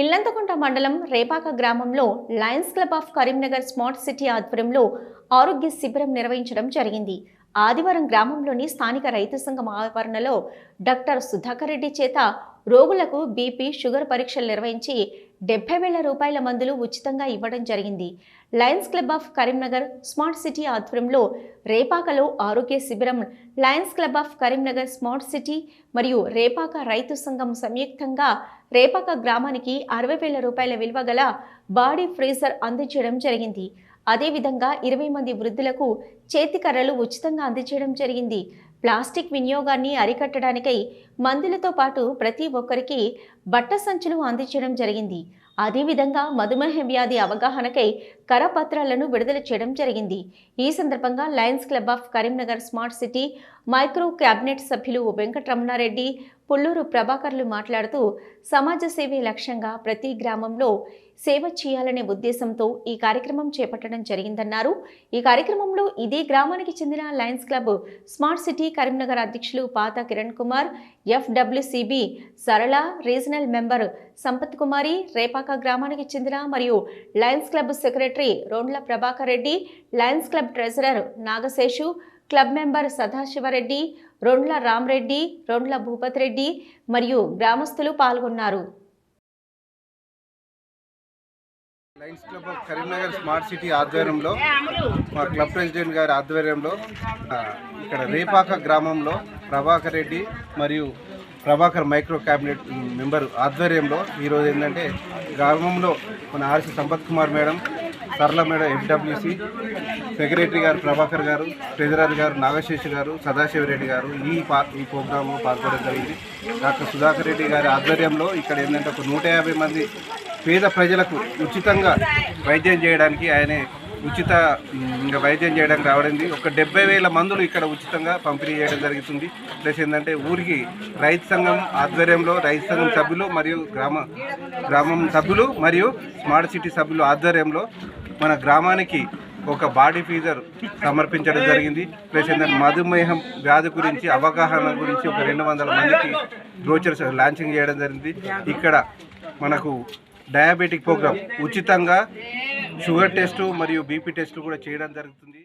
ఇల్లంతకుంట మండలం రేపాక గ్రామంలో lions club of Karimnagar smart city ఆధ్వర్యంలో ఆరోగ్య శిబిరం నిర్వహించడం జరిగింది. ఆదివారం గ్రామంలోని స్థానిక రైతు సంఘం ఆవరణలో డాక్టర్ సుధాకర్ రెడ్డి చేత రోగులకు బీపీ షుగర్ పరీక్షలు నిర్వహించి డెబ్బై వేల రూపాయల మందులు ఉచితంగా ఇవ్వడం జరిగింది. Lions club of Karimnagar smart city ఆధ్వర్యంలో రేపాకలో ఆరోగ్య శిబిరం lions club of Karimnagar smart city మరియు రేపాక రైతు సంఘం సంయుక్తంగా రేపాక గ్రామానికి అరవై వేల రూపాయల విలువ గల బాడీ ఫ్రీజర్ అందించడం జరిగింది. అదేవిధంగా ఇరవై మంది వృద్ధులకు చేతికర్రలు ఉచితంగా అందజేయడం జరిగింది. ప్లాస్టిక్ వినియోగాన్ని అరికట్టడానికై మందులతో పాటు ప్రతి ఒక్కరికి బట్ట సంచులు అందించడం జరిగింది. అదేవిధంగా మధుమేహ వ్యాధి అవగాహనకై కరపత్రాలను విడుదల చేయడం జరిగింది. ఈ సందర్భంగా lions club of Karimnagar smart city micro cabinet సభ్యులు వెంకటరమణారెడ్డి పుల్లూరు ప్రభాకర్లు మాట్లాడుతూ సమాజ సేవే లక్ష్యంగా ప్రతి గ్రామంలో సేవ చేయాలనే ఉద్దేశంతో ఈ కార్యక్రమం చేపట్టడం జరిగిందన్నారు. ఈ కార్యక్రమంలో ఇదే గ్రామానికి చెందిన lions club smart city Karimnagar అధ్యక్షులు Patha Kiran Kumar FWCB Sarala regional member Sampath Kumari Repaka గ్రామానికి చెందిన మరియు lions club secretary Rondla Prabhakar Reddy lions club treasurer Nagaseshu club member Sadasivareddy Rondla Ramreddy Rondla Bhupath Reddy మరియు గ్రామస్తులు పాల్గొన్నారు. Lions club of Karimnagar smart city ఆధ్వర్యంలో మా club president గారి ఆధ్వర్యంలో ఇక్కడ రేపాక గ్రామంలో ప్రభాకర్ రెడ్డి మరియు ప్రభాకర్ మైక్రో క్యాబినెట్ మెంబర్ ఆధ్వర్యంలో ఈరోజు ఏంటంటే గ్రామంలో మన RC Sampath Kumar madam Sarala madam FWC secretary గారు ప్రభాకర్ గారు ట్రెజరర్ గారు నాగశేష్ గారు సదాశివరెడ్డి గారు ఈ పా ఈ ప్రోగ్రాంలో పాల్గొనడం జరిగింది. డాక్టర్ సుధాకర్ రెడ్డి గారి ఆధ్వర్యంలో ఇక్కడ ఏంటంటే ఒక నూట యాభై మంది పేద ప్రజలకు ఉచితంగా వైద్యం చేయడానికి ఆయనే ఉచిత ఇంకా వైద్యం చేయడానికి రావడింది ఒక డెబ్బై వేల మందులు ఇక్కడ ఉచితంగా పంపిణీ చేయడం జరుగుతుంది. ప్లస్ ఏంటంటే ఊరికి రైతు సంఘం ఆధ్వర్యంలో రైతు సంఘం సభ్యులు మరియు గ్రామ గ్రామం సభ్యులు మరియు స్మార్ట్ సిటీ సభ్యులు ఆధ్వర్యంలో మన గ్రామానికి ఒక బాడీ ఫీజర్ సమర్పించడం జరిగింది. ప్లస్ ఏంటంటే మధుమేహం వ్యాధి గురించి అవగాహన గురించి ఒక రెండు వందల మందికి బ్రోచర్స్ లాంచింగ్ చేయడం జరిగింది. ఇక్కడ మనకు డయాబెటిక్ ప్రోగ్రామ్ ఉచితంగా షుగర్ టెస్ట్ మరియు బీపీ టెస్ట్ కూడా చేయడం జరుగుతుంది.